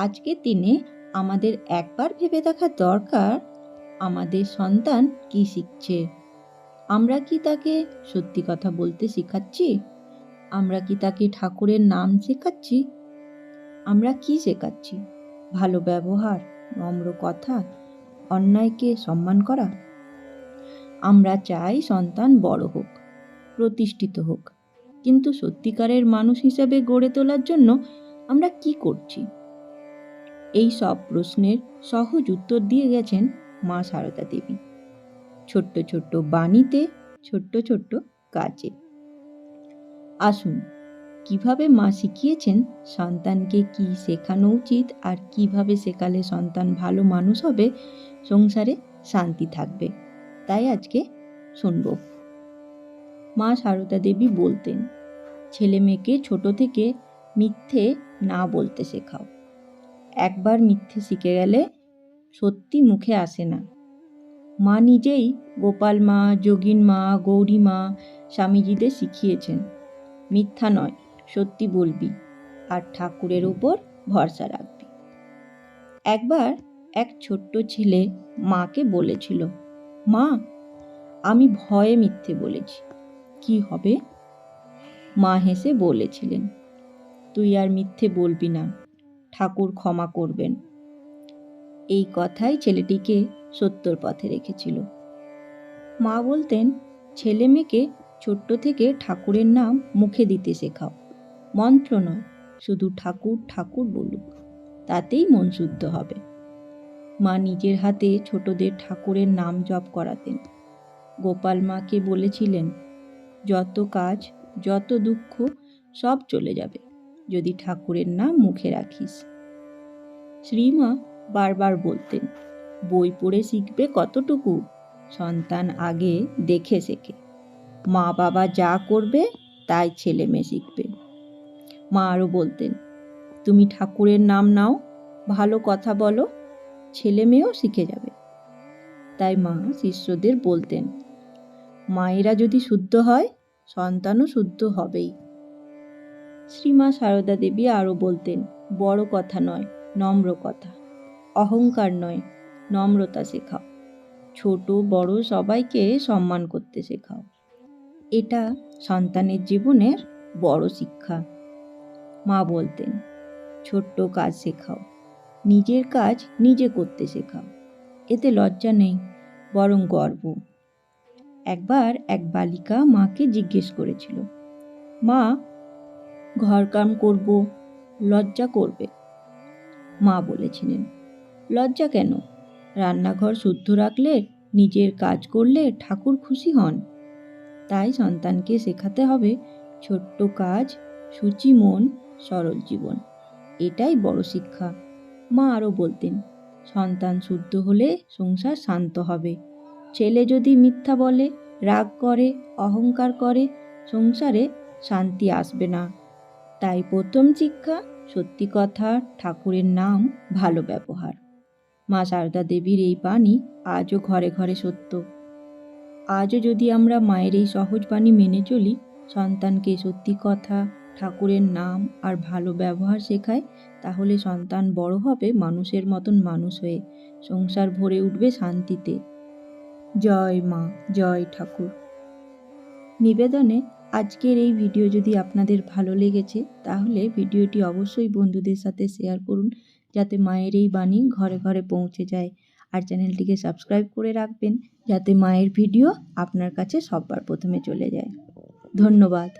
আজকের দিনে আমাদের একবার ভেবে দেখা দরকার, আমাদের সন্তান কি শিখছে? আমরা কি তাকে সত্যি কথা বলতে শেখাচ্ছি? আমরা কি তাকে ঠাকুরের নাম শেখাচ্ছি? আমরা কি শেখাচ্ছি? ভালো ব্যবহার, নম্র কথা, অন্যায়কে সম্মান করা? আমরা চাই সন্তান বড় হোক, প্রতিষ্ঠিত হোক। কিন্তু সত্যিকারের মানুষ হিসেবে গড়ে তোলার জন্য আমরা কি করছি? এই সব প্রশ্নের সহজ উত্তর দিয়ে গেছেন মা সারদা দেবী। ছোট্ট ছোট্ট বাণীতে, ছোট্ট ছোট্ট কাজে। আসুন, কীভাবে মা শিখিয়েছেন সন্তানকে কি শেখানো উচিত আর কীভাবে শেখালে সন্তান ভালো মানুষ হবে, সংসারে শান্তি থাকবে, তাই আজকে শুনব। মা সারদা দেবী বলতেন, ছেলে মেয়েকে ছোট থেকে মিথ্যে না বলতে শেখাও। একবার মিথ্যে শিখে গেলে সত্যি মুখে আসে না। মা নিজেই গোপাল মা, যোগিন মা, গৌরী মা, স্বামীজিদের শিখিয়েছেন, মিথ্যা নয়, সত্যি বলবি আর ঠাকুরের উপর ভরসা রাখবি। একবার এক ছোট্ট ছেলে মাকে বলেছিল, মা, আমি ভয়ে মিথ্যে বলেছি, কি হবে? মা হেসে বলেছিলেন, তুই আর মিথ্যে বলবি না ঠাকুর ক্ষমা করবেন। এই কথাই ছেলেটিকে সত্যর পথে রেখেছিল। মা বলতেন, ছেলে মেয়েকে ছোট্ট থেকে ঠাকুরের নাম মুখে দিতে শেখাও। মন্ত্র নয়, শুধু ঠাকুর ঠাকুর বলুক। তাতেই মন শুদ্ধ হবে। মা নিজের হাতে ছোটদের ঠাকুরের নাম জপ করাতেন। গোপাল মাকে বলেছিলেন, যত কাজ, যত দুঃখ, সব চলে যাবে। যদি ঠাকুরের নাম মুখে রাখিস। শ্রীমা বারবার বলতেন, বই পড়ে শিখবে কতটুকু? সন্তান আগে দেখে শেখে। মা বাবা যা করবে, তাই ছেলে মেয়ে শিখবে। মা আরও বলতেন, তুমি ঠাকুরের নাম নাও, ভালো কথা বলো, ছেলে মেয়েও শিখে যাবে। তাই মা শিষ্যদের বলতেন, মায়েরা যদি শুদ্ধ হয়, সন্তানও শুদ্ধ হবেই। শ্রীমা সারদা দেবী আরও বলতেন, বড় কথা নয়, নম্র কথা। অহংকার নয়, নম্রতা শেখাও। ছোট, বড় সবাইকে সম্মান করতে শেখাও। এটা সন্তানের জীবনের বড় শিক্ষা। মা বলতেন, ছোট্ট কাজ শেখাও, নিজের কাজ নিজে করতে শেখাও। এতে লজ্জা নেই, বরং গর্ব। একবার এক বালিকা মাকে জিজ্ঞেস করেছিল, মা ঘর কাম করব, লজ্জা করবে। মা বলেছিলেন, লজ্জা কেন? রান্নাঘর শুদ্ধ রাখলে, নিজের কাজ করলে ঠাকুর খুশি হন। তাই সন্তানকে শেখাতে হবে ছোট্ট কাজ, সূচি, মন, সরল জীবন। এটাই বড় শিক্ষা। মা আরও বলতেন, সন্তান শুদ্ধ হলে সংসার শান্ত হবে। ছেলে যদি মিথ্যা বলে, রাগ করে, অহংকার করে, সংসারে শান্তি আসবে না। তাই প্রথম শিক্ষা, সত্যি কথা, ঠাকুরের নাম, ভালো ব্যবহার। মা সারদা দেবীর এই বাণী আজও ঘরে ঘরে সত্য। আজও যদি আমরা মায়ের এই সহজ বাণী মেনে চলি, সন্তানকে সত্যি কথা, ঠাকুরের নাম আর ভালো ব্যবহার শেখায়, তাহলে সন্তান বড় হবে মানুষের মতন মানুষ হয়ে, সংসার ভরে উঠবে শান্তিতে। জয় মা, জয় ঠাকুর। নিবেদনে আজকের এই ভিডিও যদি আপনাদের ভালো লেগেছে, তাহলে ভিডিওটি অবশ্যই বন্ধুদের সাথে শেয়ার করুন, যাতে মায়ের এই বাণী ঘরে ঘরে পৌঁছে যায়। আর চ্যানেলটিকে সাবস্ক্রাইব করে রাখবেন, যাতে মায়ের ভিডিও আপনার কাছে সববার প্রথমে চলে যায়। ধন্যবাদ।